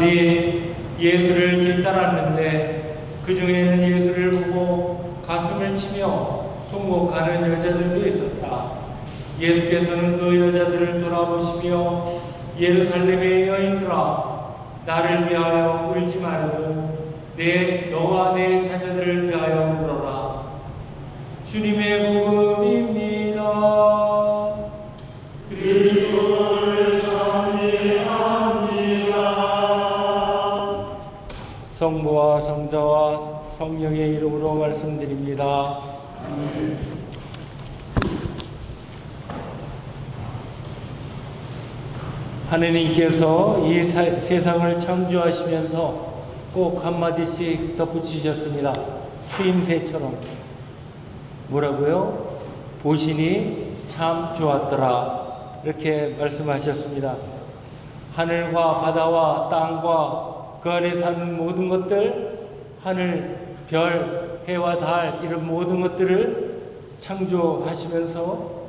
사람들이 예수를 뒤따랐는데 그 중에는 예수를 보고 가슴을 치며 통곡하는 여자들도 있었다. 예수께서는 그 여자들을 돌아보시며 예루살렘의 여인들아 나를 위하여 울지 말고 내 성부와 성자와 성령의 이름으로 말씀드립니다. 하느님께서 이 사- 세상을 창조하시면서 꼭 한마디씩 덧붙이셨습니다. 추임새처럼. 뭐라고요? 보시니 참 좋았더라. 이렇게 말씀하셨습니다. 하늘과 바다와 땅과 그 안에 사는 모든 것들, 하늘, 별, 해와 달, 이런 모든 것들을 창조하시면서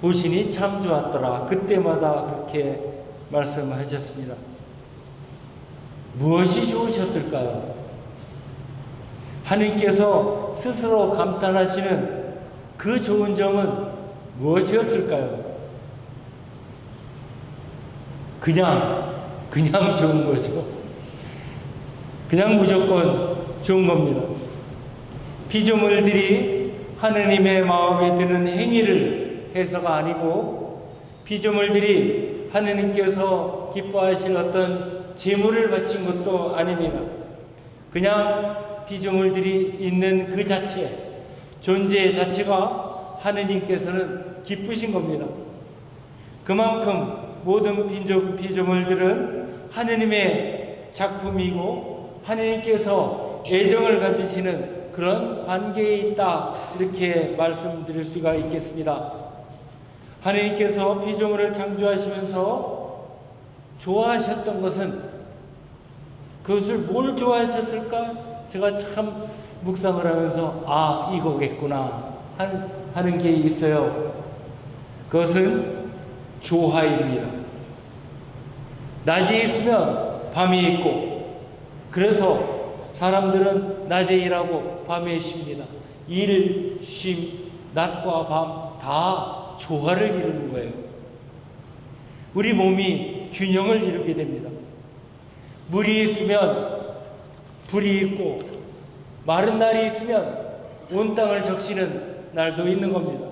보시니 참 좋았더라. 그때마다 그렇게 말씀하셨습니다. 무엇이 좋으셨을까요? 하느님께서 스스로 감탄하시는 그 좋은 점은 무엇이었을까요? 그냥, 그냥 좋은 거죠. 그냥 무조건 좋은 겁니다. 피조물들이 하느님의 마음에 드는 행위를 해서가 아니고 피조물들이 하느님께서 기뻐하실 어떤 제물을 바친 것도 아닙니다. 그냥 피조물들이 있는 그 자체, 존재 자체가 하느님께서는 기쁘신 겁니다. 그만큼 모든 피조, 피조물들은 하느님의 작품이고 하느님께서 애정을 가지시는 그런 관계에 있다 이렇게 말씀드릴 수가 있겠습니다. 하느님께서 피조물을 창조하시면서 좋아하셨던 것은 그것을 뭘 좋아하셨을까? 제가 참 묵상을 하면서 아 이거겠구나 한- 하는 게 있어요. 그것은 조화입니다. 낮이 있으면 밤이 있고 그래서 사람들은 낮에 일하고 밤에 쉽니다. 일, 쉼, 낮과 밤 다 조화를 이루는 거예요. 우리 몸이 균형을 이루게 됩니다. 물이 있으면 불이 있고 마른 날이 있으면 온 땅을 적시는 날도 있는 겁니다.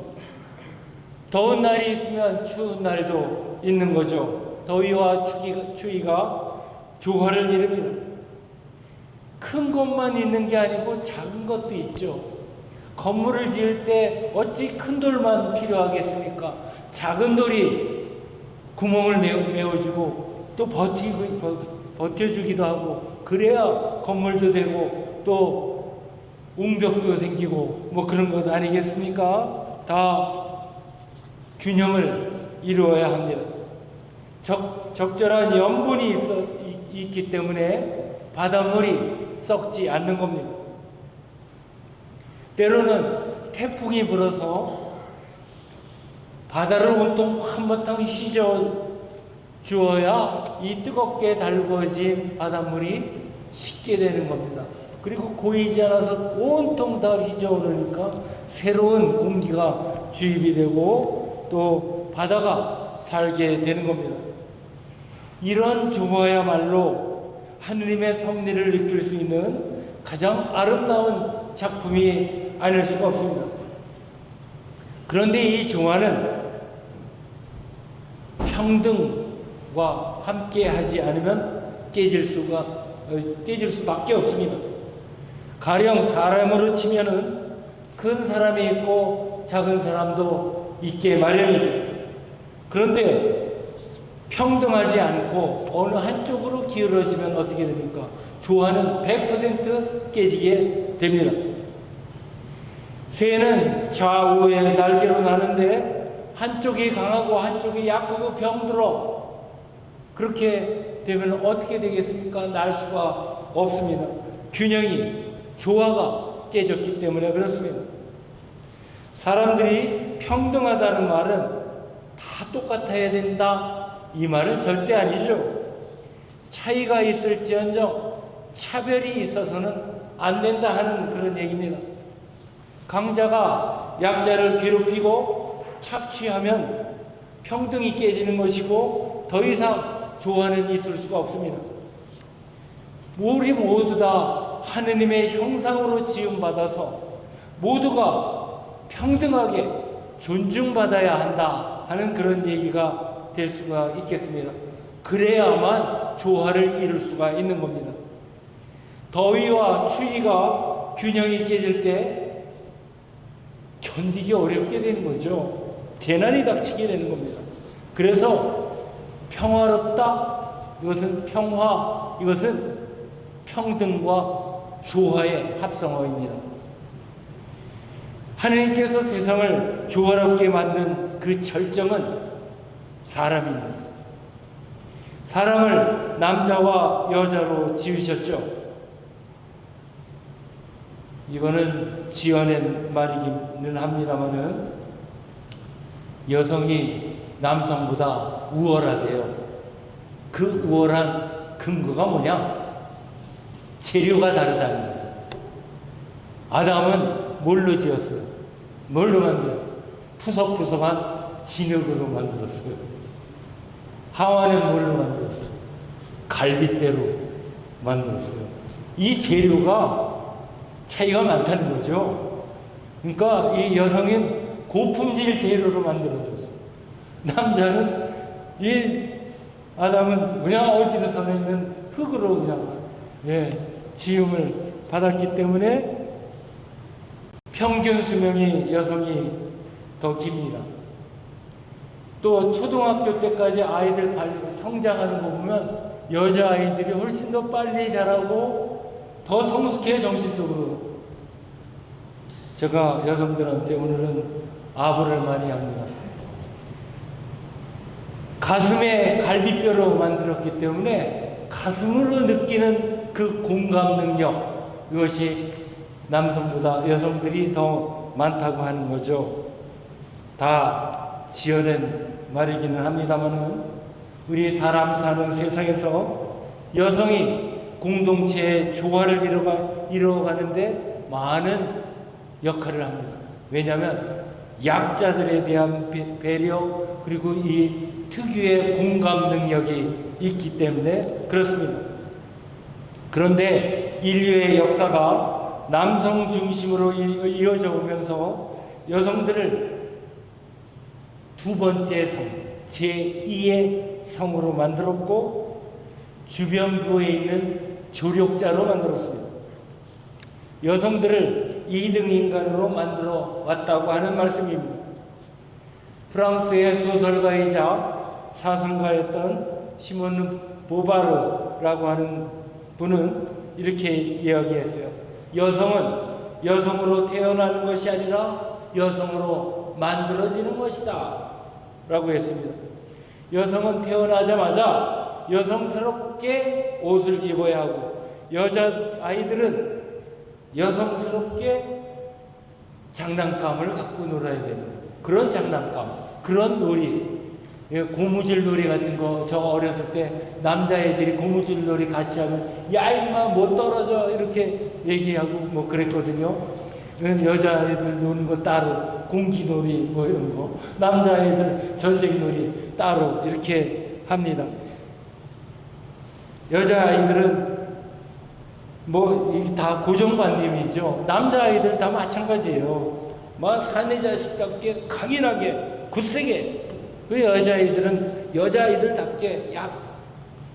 더운 날이 있으면 추운 날도 있는 거죠. 더위와 추위가, 조화를 이룹니다. 큰 것만 있는 게 아니고 작은 것도 있죠. 건물을 지을 때 어찌 큰 돌만 필요하겠습니까? 작은 돌이 구멍을 메워, 메워주고 또 버티고, 버- 버텨주기도 하고 그래야 건물도 되고 또 웅벽도 생기고 뭐 그런 것 아니겠습니까? 다 균형을 이루어야 합니다. 적, 적절한 염분이 있어, 이- 있기 때문에 바닷물이 썩지 않는 겁니다. 때로는 태풍이 불어서 바다를 온통 한바탕 휘저 주어야 이 뜨겁게 달구어진 바닷물이 식게 되는 겁니다. 그리고 고이지 않아서 온통 다 휘저어오니까 새로운 공기가 주입이 되고 또 바다가 살게 되는 겁니다. 이러한 조화야말로 하느님의 섭리를 느낄 수 있는 가장 아름다운 작품이 아닐 수가 없습니다. 그런데 이 조화는 평등과 함께 하지 않으면 깨질 수가 어, 깨질 수밖에 없습니다. 가령 사람으로 치면은 큰 사람이 있고 작은 사람도 있게 마련이죠. 그런데 평등하지 않고 어느 한쪽으로 기울어지면 어떻게 됩니까? 조화는 100% 깨지게 됩니다. 새는 좌우의 날개로 나는데 한쪽이 강하고 한쪽이 약하고 병들어. 그렇게 되면 어떻게 되겠습니까? 날 수가 없습니다. 균형이, 조화가 깨졌기 때문에 그렇습니다. 사람들이 평등하다는 말은 다 똑같아야 된다. 이 말은 절대 아니죠. 차이가 있을지언정 차별이 있어서는 안 된다 하는 그런 얘기입니다. 강자가 약자를 괴롭히고 착취하면 평등이 깨지는 것이고 더 이상 조화는 있을 수가 없습니다. 우리 모두 다 하느님의 형상으로 지음받아서 모두가 평등하게 존중받아야 한다 하는 그런 얘기가 될 수가 있겠습니다. 그래야만 조화를 이룰 수가 있는 겁니다. 더위와 추위가 균형이 깨질 때 견디기 어렵게 되는 거죠. 재난이 닥치게 되는 겁니다. 그래서 평화롭다. 이것은 평화. 이것은 평등과 조화의 합성어입니다. 하느님께서 세상을 조화롭게 만든 그 절정은 사람입니다. 사람을 남자와 여자로 지으셨죠. 이거는 지어낸 말이기는 합니다만은 여성이 남성보다 우월하대요. 그 우월한 근거가 뭐냐? 재료가 다르다는 거죠. 아담은 뭘로 지었어요? 뭘로 만들어요? 푸석푸석한 진흙으로 만들었어요. 하와는 뭘로 만들었어요? 갈빗대로 만들었어요. 이 재료가 차이가 많다는 거죠. 그러니까 이 여성은 고품질 재료로 만들어졌어요. 남자는 이 아담은 그냥 어디서 있는 흙으로 그냥 예, 지음을 받았기 때문에 평균 수명이 여성이 더 깁니다. 또 초등학교 때까지 아이들 빨리 성장하는 거 보면 여자 아이들이 훨씬 더 빨리 자라고 더 성숙해 정신적으로. 제가 여성들한테 오늘은 아부를 많이 합니다. 가슴에 갈비뼈로 만들었기 때문에 가슴으로 느끼는 그 공감 능력 이것이 남성보다 여성들이 더 많다고 하는 거죠. 다 지어낸 말이기는 합니다만은 우리 사람 사는 세상에서 여성이 공동체의 조화를 이루어가, 이루어가는데 많은 역할을 합니다. 왜냐하면 약자들에 대한 배- 배려 그리고 이 특유의 공감 능력이 있기 때문에 그렇습니다. 그런데 인류의 역사가 남성 중심으로 이- 이어져 오면서 여성들을 두 번째 성, 제2의 성으로 만들었고 주변부에 있는 조력자로 만들었습니다. 여성들을 2등 인간으로 만들어 왔다고 하는 말씀입니다. 프랑스의 소설가이자 사상가였던 시몬 보바르라고 하는 분은 이렇게 이야기했어요. 여성은 여성으로 태어나는 것이 아니라 여성으로 만들어지는 것이다. 라고 했습니다. 여성은 태어나자마자 여성스럽게 옷을 입어야 하고 여자 아이들은 여성스럽게 장난감을 갖고 놀아야 되는 그런 장난감, 그런 놀이, 예, 고무줄 놀이 같은 거 저 어렸을 때 남자애들이 고무줄 놀이 같이 하면 야 임마 못 떨어져 이렇게 얘기하고 뭐 그랬거든요. 여자애들 노는 거 따로 공기놀이 뭐 이런 거 남자애들 전쟁놀이 따로 이렇게 합니다. 여자아이들은 뭐 다 고정관념이죠. 남자아이들 다 마찬가지예요. 막 사내 자식답게 강인하게 굳세게 그 여자아이들은 여자아이들답게 야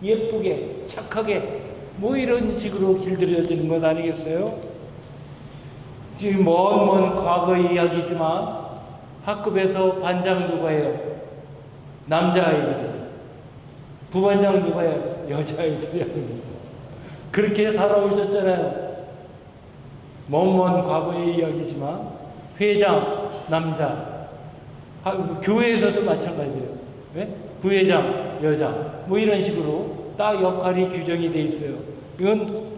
예쁘게 착하게 뭐 이런 식으로 길들여지는 것 아니겠어요? 먼먼 과거의 이야기지만 학급에서 반장 누가예요? 남자아이들이죠. 부반장 누가예요? 여자아이들이 아닙니다. 그렇게 살아오셨잖아요. 먼먼 과거의 이야기지만 회장 남자 하- 교회에서도 마찬가지예요. 왜? 부회장 여자 뭐 이런 식으로 딱 역할이 규정이 돼 있어요. 이건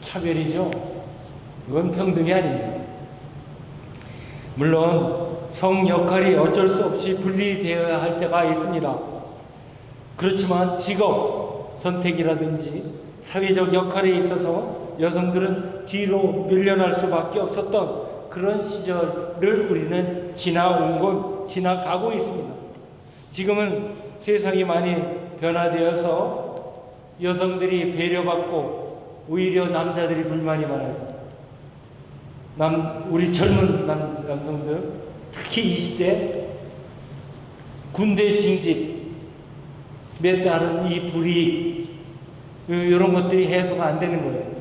차별이죠. 이건 평등이 아닙니다. 물론 성 역할이 어쩔 수 없이 분리되어야 할 때가 있습니다. 그렇지만 직업 선택이라든지 사회적 역할에 있어서 여성들은 뒤로 밀려날 수밖에 없었던 그런 시절을 우리는 지나온 것, 지나가고 있습니다. 지금은 세상이 많이 변화되어서 여성들이 배려받고 오히려 남자들이 불만이 많아요. 남, 우리 젊은 남, 남성들, 특히 20대, 군대 징집, 몇 따른 이 불이익, 이런 것들이 해소가 안 되는 거예요.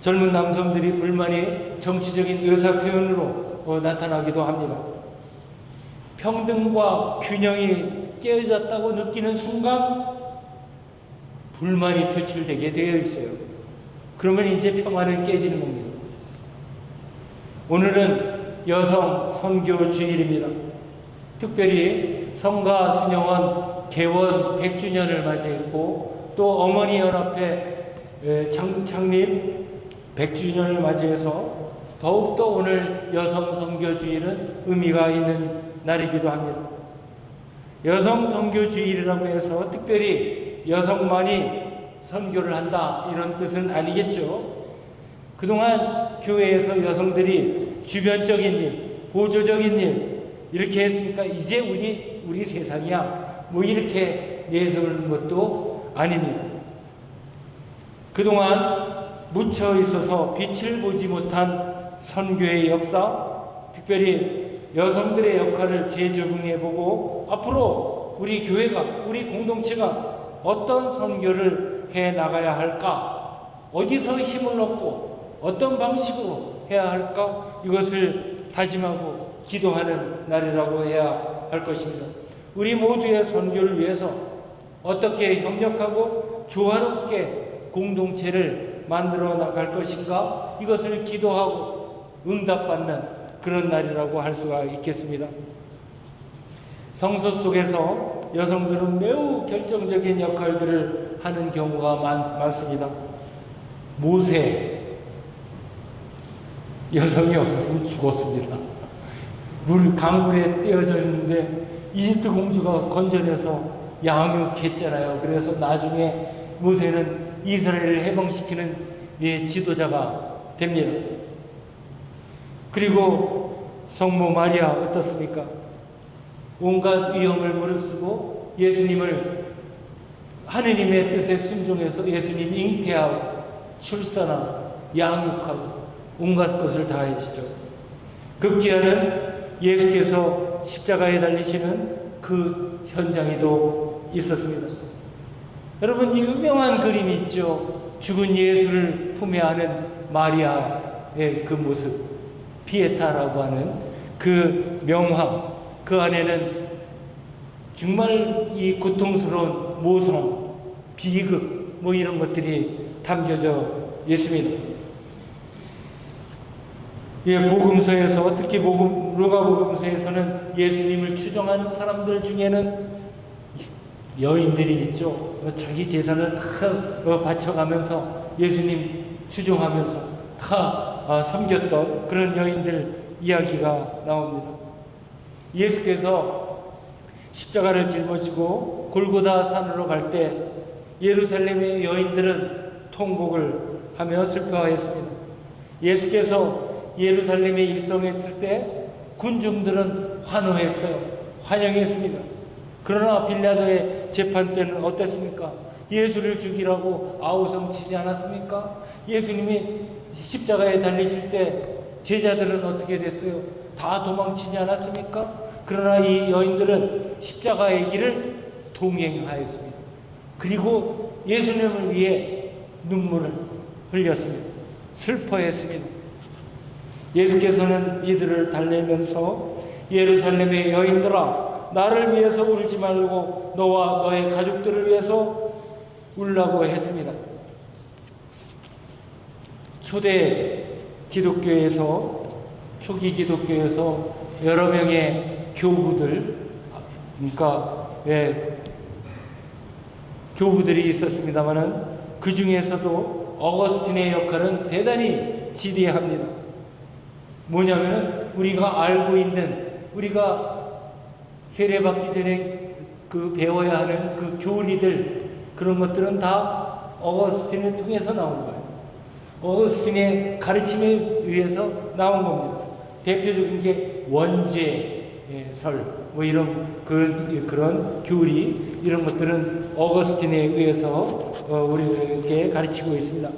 젊은 남성들이 불만이 정치적인 의사 표현으로 어, 나타나기도 합니다. 평등과 균형이 깨어졌다고 느끼는 순간 불만이 표출되게 되어 있어요. 그러면 이제 평화는 깨지는 겁니다. 오늘은 여성 선교 주일입니다. 특별히 성가 순영원 개원 100주년을 맞이했고 또 어머니 연합회 창립 100주년을 맞이해서 더욱더 오늘 여성 선교 주일은 의미가 있는 날이기도 합니다. 여성 선교 주일이라고 해서 특별히 여성만이 선교를 한다 이런 뜻은 아니겠죠. 그동안 교회에서 여성들이 주변적인 일, 보조적인 일 이렇게 했으니까 이제 우리 우리 세상이야 뭐 이렇게 내세우는 것도 아닙니다. 그동안 묻혀 있어서 빛을 보지 못한 선교의 역사, 특별히 여성들의 역할을 재조명해 보고 앞으로 우리 교회가 우리 공동체가 어떤 선교를 해 나가야 할까? 어디서 힘을 얻고 어떤 방식으로 해야 할까? 이것을 다짐하고 기도하는 날이라고 해야 할 것입니다. 우리 모두의 선교를 위해서 어떻게 협력하고 조화롭게 공동체를 만들어 나갈 것인가? 이것을 기도하고 응답받는 그런 날이라고 할 수가 있겠습니다. 성서 속에서 여성들은 매우 결정적인 역할들을 하는 경우가 많, 많습니다. 모세 여성이 없었으면 죽었습니다. 물 강물에 띄어져 있는데 이집트 공주가 건져내서 양육했잖아요. 그래서 나중에 모세는 이스라엘을 해방시키는 예, 지도자가 됩니다. 그리고 성모 마리아 어떻습니까? 온갖 위험을 무릅쓰고 예수님을 하느님의 뜻에 순종해서 예수님 잉태하고 출산하고 양육하고 온갖 것을 다 해주죠. 급기야는 예수께서 십자가에 달리시는 그 현장에도 있었습니다. 여러분 유명한 그림이 있죠. 죽은 예수를 품에 안은 마리아의 그 모습, 피에타라고 하는 그 명화, 그 안에는 정말 이 고통스러운 모성, 비극, 뭐 이런 것들이 담겨져 있습니다. 예, 복음서에서 특히 복음 루가 복음서에서는 예수님을 추종하는 사람들 중에는 여인들이 있죠. 뭐 자기 재산을 다 어, 바쳐가면서 예수님 추종하면서 다 아, 섬겼던 그런 여인들 이야기가 나옵니다. 예수께서 십자가를 짊어지고 골고다 산으로 갈 때 예루살렘의 여인들은 통곡을 하며 슬퍼하였습니다. 예수께서 예루살렘에 입성했을 때 군중들은 환호했어요. 환영했습니다. 그러나 빌라도의 재판 때는 어땠습니까? 예수를 죽이라고 아우성 치지 않았습니까? 예수님이 십자가에 달리실 때 제자들은 어떻게 됐어요? 다 도망치지 않았습니까? 그러나 이 여인들은 십자가의 길을 동행하였습니다. 그리고 예수님을 위해 눈물을 흘렸습니다. 슬퍼했습니다. 예수께서는 이들을 달래면서 예루살렘의 여인들아 나를 위해서 울지 말고 너와 너의 가족들을 위해서 울라고 했습니다. 초대 기독교에서 초기 기독교에서 여러 명의 교부들 그러니까 예, 교부들이 있었습니다만은 그 중에서도 어거스틴의 역할은 대단히 지대합니다. 뭐냐면은 우리가 알고 있는 우리가 세례받기 전에 그 배워야 하는 그 교리들 그런 것들은 다 어거스틴을 통해서 나온 거예요. 어거스틴의 가르침에 의해서 나온 겁니다. 대표적인 게 원죄설 뭐 이런 그런 그런 교리 이런 것들은 어거스틴에 의해서 어, 우리들에게 가르치고 있습니다.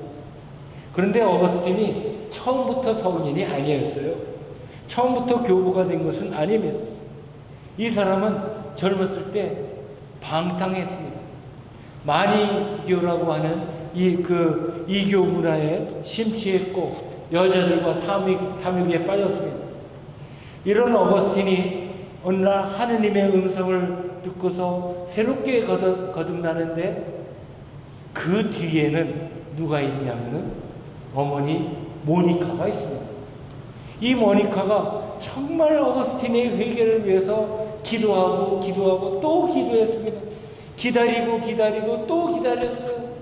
그런데 어거스틴이 처음부터 성인이 아니었어요. 처음부터 교부가 된 것은 아닙니다. 이 사람은 젊었을 때 방탕했습니다. 마니교라고 하는 이 그 이교 문화에 심취했고 여자들과 탐욕, 탐욕에 빠졌습니다. 이런 어거스틴이 어느 날 하느님의 음성을 듣고서 새롭게 거듭, 거듭나는데 그 뒤에는 누가 있냐면은 어머니 모니카가 있습니다. 이 모니카가 정말 어거스틴의 회개를 위해서 기도하고 기도하고 또 기도했습니다. 기다리고 기다리고 또 기다렸어요.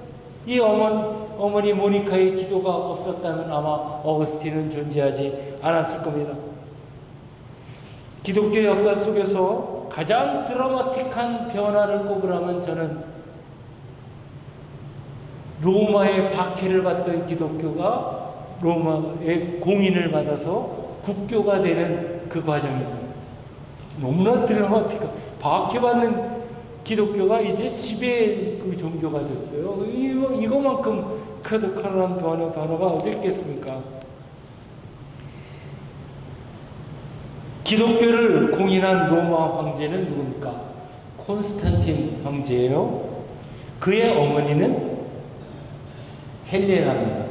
이 어머니, 어머니 모니카의 기도가 없었다면 아마 어거스틴은 존재하지 않았을 겁니다. 기독교 역사 속에서 가장 드라마틱한 변화를 꼽으라면 저는 로마의 박해를 받던 기독교가 로마의 공인을 받아서 국교가 되는 그 과정입니다. 너무나 드라마틱한 박해받는 기독교가 이제 지배 그 종교가 됐어요. 이거, 이거만큼 크드칼한 변화, 변화가 어디 있겠습니까? 기독교를 공인한 로마 황제는 누굽니까? 콘스탄틴 황제예요. 그의 어머니는 헬레나입니다.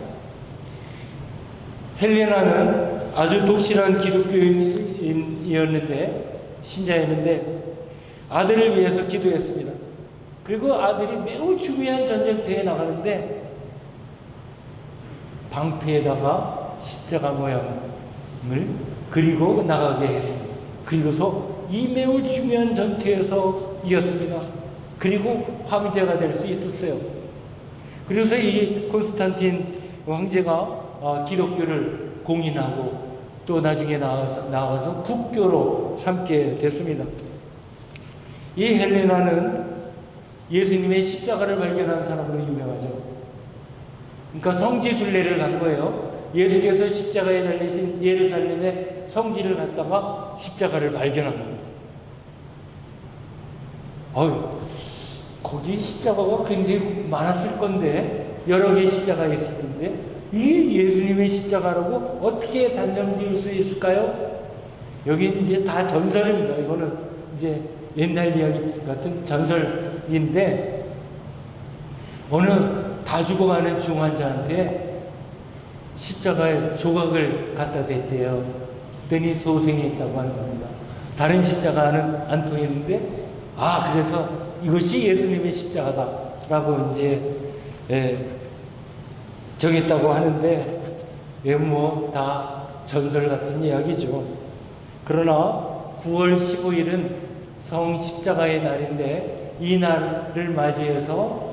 헬레나는 아주 독실한 기독교인이었는데 신자였는데 아들을 위해서 기도했습니다. 그리고 아들이 매우 중요한 전쟁터에 나가는데 방패에다가 십자가 모양을 그리고 나가게 했습니다. 그리고서 이 매우 중요한 전투에서 이겼습니다. 그리고 황제가 될 수 있었어요. 그래서 이 콘스탄틴 황제가 어, 기독교를 공인하고 또 나중에 나와서, 나와서 국교로 삼게 됐습니다. 이 헬레나는 예수님의 십자가를 발견한 사람으로 유명하죠. 그러니까 성지순례를 간 거예요. 예수께서 십자가에 달리신 예루살렘의 성지를 갔다가 십자가를 발견한 겁니다. 어휴, 거기 십자가가 굉장히 많았을 건데, 여러 개의 십자가 있을 텐데, 이게 예수님의 십자가라고 어떻게 단정 지을 수 있을까요? 여기 이제 다 전설입니다. 이거는 이제 옛날 이야기 같은 전설인데, 어느 다 죽어가는 중환자한테 십자가에 조각을 갖다 댔대요. 그랬더니 소생했다고 하는 겁니다. 다른 십자가는 안 통했는데, 아, 그래서 이것이 예수님의 십자가다라고 이제 예, 정했다고 하는데, 예, 뭐, 다 전설 같은 이야기죠. 그러나 9월 15일은 성 십자가의 날인데, 이 날을 맞이해서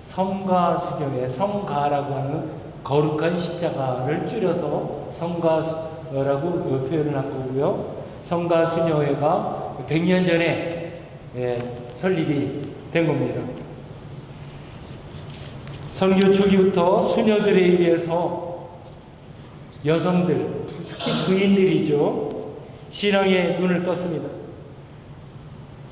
성가 수경에 성가라고 하는 거룩한 십자가를 줄여서 성가라고 표현을 한 거고요. 성가 수녀회가 100년 전에 예, 설립이 된 겁니다. 선교 초기부터 수녀들에 의해서 여성들, 특히 부인들이죠. 신앙의 눈을 떴습니다.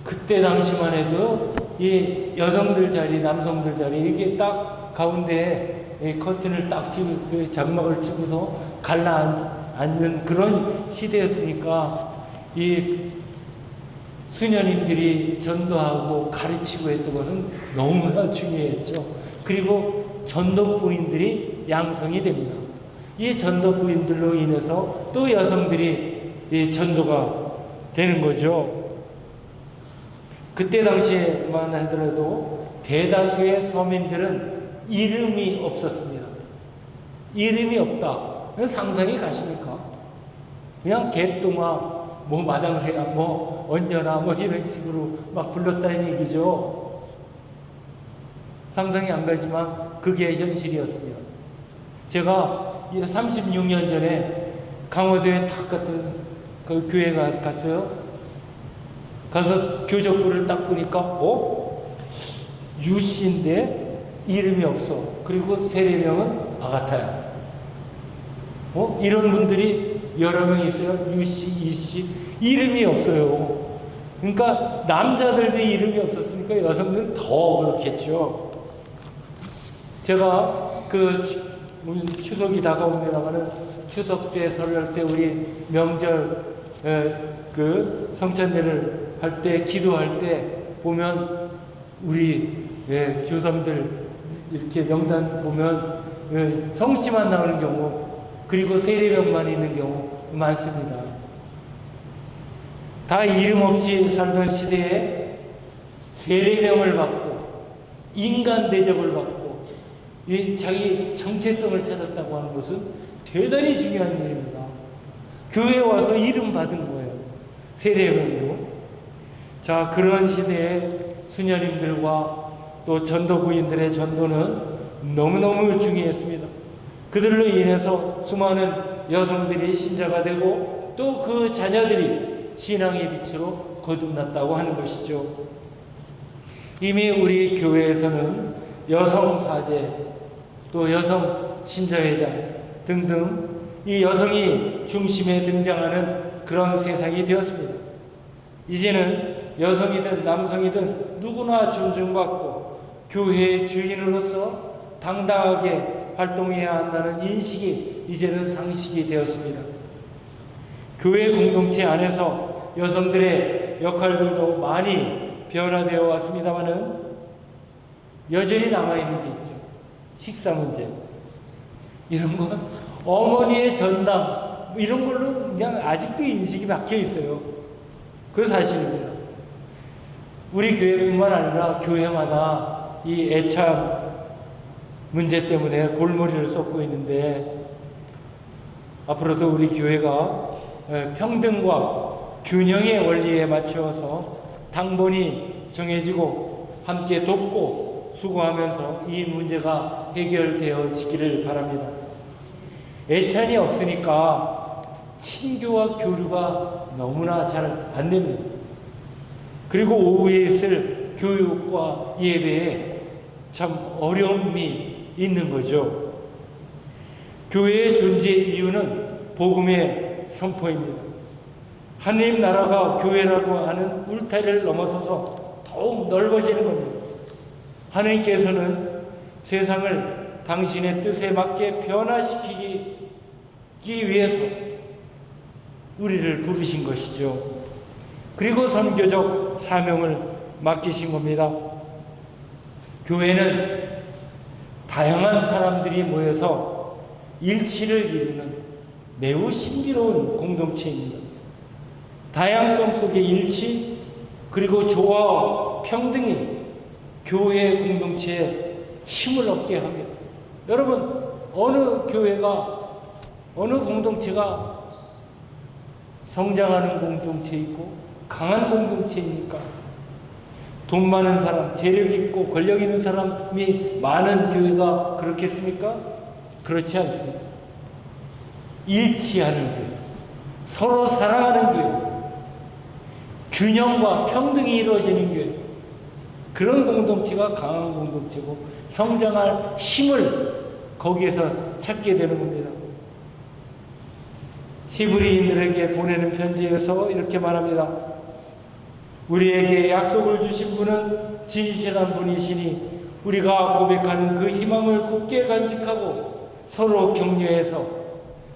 그때 당시만 해도 이 여성들 자리, 남성들 자리, 이게 딱 가운데 이 커튼을 딱 치고 그 장막을 치고서 갈라 앉는 그런 시대였으니까 이 수녀님들이 전도하고 가르치고 했던 것은 너무나 중요했죠. 그리고 전도 부인들이 양성이 됩니다. 이 전도 부인들로 인해서 또 여성들이 이 전도가 되는 거죠. 그때 당시에만 하더라도 대다수의 서민들은 이름이 없었습니다. 이름이 없다. 상상이 가십니까? 그냥 개똥아, 뭐 마당새야, 뭐 언녀나 뭐 이런 식으로 막 불렀다는 얘기죠. 상상이 안 가지만 그게 현실이었습니다. 제가 36년 전에 강화도에 탁 같은 그 교회 가 갔어요. 가서 교적부를 딱 보니까 어? 유씨인데 이름이 없어. 그리고 세례명은 아가타야. 어? 이런 분들이 여러 명 있어요. 유씨, 이씨 이름이 없어요. 그러니까 남자들도 이름이 없었으니까 여성들은 더 그렇겠죠. 제가 그 추석이 다가옵니다만은 추석 때 설날 때 우리 명절 에, 그 성찬례를 할 때 기도할 때 보면 우리 예, 교사들 이렇게 명단 보면 예, 성씨만 나오는 경우 그리고 세례명만 있는 경우 많습니다. 다 이름 없이 살던 시대에 세례명을 받고 인간 대접을 받고 이 자기 정체성을 찾았다고 하는 것은 대단히 중요한 일입니다. 교회 와서 이름 받은 거예요. 세례명으로. 자, 그런 시대에 수녀님들과 또 전도 부인들의 전도는 너무너무 중요했습니다. 그들로 인해서 수많은 여성들이 신자가 되고 또 그 자녀들이 신앙의 빛으로 거듭났다고 하는 것이죠. 이미 우리 교회에서는 여성 사제, 또 여성 신자회장 등등 이 여성이 중심에 등장하는 그런 세상이 되었습니다. 이제는 여성이든 남성이든 누구나 존중받고 교회의 주인으로서 당당하게 활동해야 한다는 인식이 이제는 상식이 되었습니다. 교회 공동체 안에서 여성들의 역할들도 많이 변화되어 왔습니다만은 여전히 남아있는 게 있죠. 식사 문제. 이런 건 어머니의 전담, 이런 걸로 그냥 아직도 인식이 박혀 있어요. 그 사실입니다. 우리 교회뿐만 아니라 교회마다 이 애착 문제 때문에 골머리를 쏟고 있는데 앞으로도 우리 교회가 예, 평등과 균형의 원리에 맞추어서 당본이 정해지고 함께 돕고 수고하면서 이 문제가 해결되어지기를 바랍니다. 애찬이 없으니까 친교와 교류가 너무나 잘 안 됩니다. 그리고 오후에 있을 교육과 예배에 참 어려움이 있는 거죠. 교회의 존재 이유는 복음의 선포입니다. 하나님 나라가 교회라고 하는 울타리를 넘어서서 더욱 넓어지는 겁니다. 하나님께서는 세상을 당신의 뜻에 맞게 변화시키기 위해서 우리를 부르신 것이죠. 그리고 선교적 사명을 맡기신 겁니다. 교회는 다양한 사람들이 모여서 일치를 이루는 매우 신비로운 공동체입니다. 다양성 속의 일치, 그리고 조화와 평등이 교회 공동체에 힘을 얻게 합니다. 여러분, 어느 교회가, 어느 공동체가 성장하는 공동체 있고 강한 공동체입니까? 돈 많은 사람, 재력 있고 권력 있는 사람이 많은 교회가 그렇겠습니까? 그렇지 않습니다. 일치하는 교회, 서로 사랑하는 교회, 균형과 평등이 이루어지는 교회, 그런 공동체가 강한 공동체고 성장할 힘을 거기에서 찾게 되는 겁니다. 히브리인들에게 보내는 편지에서 이렇게 말합니다. 우리에게 약속을 주신 분은 진실한 분이시니 우리가 고백하는 그 희망을 굳게 간직하고 서로 격려해서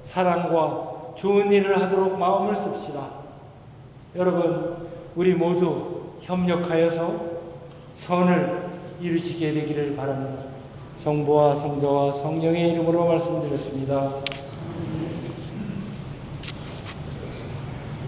사랑과 좋은 일을 하도록 마음을 씁시다. 여러분, 우리 모두 협력하여서 선을 이루시게 되기를 바랍니다. 성부와 성자와 성령의 이름으로 말씀드렸습니다.